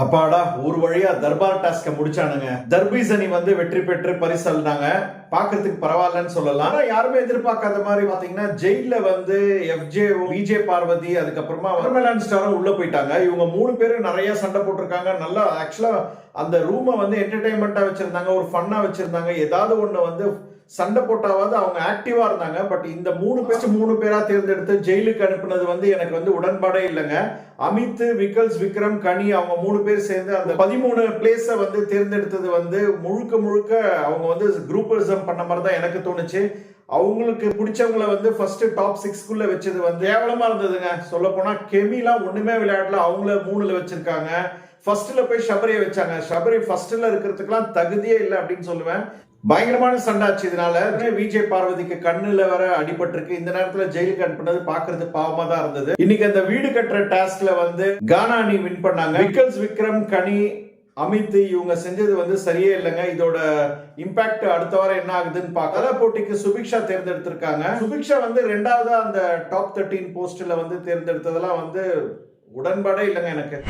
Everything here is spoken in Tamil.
அப்பாடா ஒரு வழியா தர்பார் டாஸ்க முடிச்சானுங்க. தர்பீசனி வந்து வெற்றி பெற்று பரிசல்னாங்க பாக்குறதுக்கு பரவாயில்லன்னு சொல்லலாம். ஆனா யாருமே எதிர்பார்க்காத மாதிரி பாத்தீங்கன்னா ஜெயில வந்து எஃப்ஜே விஜே பார்வதி அதுக்கப்புறமா வர்மலான் ஸ்டாரும் உள்ள போயிட்டாங்க. இவங்க மூணு பேரும் நிறைய சண்டை போட்டிருக்காங்க. நல்லா ஆக்சுவலா அந்த ரூமை வந்து என்டர்டைன்மெண்ட்டா வச்சிருந்தாங்க. ஒரு ஃபன்னா வச்சிருந்தாங்க. ஏதாவது ஒண்ணு வந்து சண்டை போட்டாவது அவங்க ஆக்டிவா இருந்தாங்க. பட் இந்த மூணு பேர் மூணு பேரா தேர்ந்தெடுத்து ஜெயிலுக்கு அனுப்புனது வந்து எனக்கு வந்து உடன்பாடே இல்லைங்க. அமித் விக்கல்ஸ் விக்ரம் கனி அவங்க மூணு பேர் சேர்ந்து அந்த பதிமூணு பிளேஸ வந்து தேர்ந்தெடுத்தது வந்து முழுக்க முழுக்க அவங்க வந்து குரூப்பிசம் பண்ண மாதிரி தான் எனக்கு தோணுச்சு. அவங்களுக்கு பிடிச்சவங்கள வந்து ஃபர்ஸ்ட் டாப் சிக்ஸ்க்குள்ள வச்சது வந்து கேவலமா இருந்ததுங்க. சொல்ல போனா கெமிலாம் ஒண்ணுமே விளையாடல. அவங்கள மூணுல வச்சிருக்காங்க. ஃபர்ஸ்ட்ல போய் ஷபரியை வச்சாங்க. ஷபரி ஃபர்ஸ்ட்ல இருக்கிறதுக்கெல்லாம் தகுதியே இல்லை அப்படின்னு சொல்லுவேன். பயங்கரமான சண்டாச்சு இதனால. விஜய் பார்வதிக்கு கண்ணுல வர அடிபட்டிருக்கு. இந்த நேரத்துல ஜெயிலுக்கு அனுப்பினது பாக்குறது பாவமா தான் இருந்தது. இன்னைக்கு அந்த வீடு கட்டுற டாஸ்க்ல வந்து கானா அணி வின் பண்ணாங்க. விக்கல்ஸ் விக்ரம் கனி அமித் இவங்க செஞ்சது வந்து சரியே இல்லைங்க. இதோட இம்பாக்ட் அடுத்த வாரம் என்ன ஆகுதுன்னு பார்க்க போட்டிக்கு சுபிக்ஷா தேர்ந்தெடுத்திருக்காங்க. சுபிக்ஷா வந்து ரெண்டாவதா அந்த டாப் தேர்ட்டீன் போஸ்ட்ல வந்து தேர்ந்தெடுத்ததெல்லாம் வந்து உடன்பாடே இல்லைங்க எனக்கு.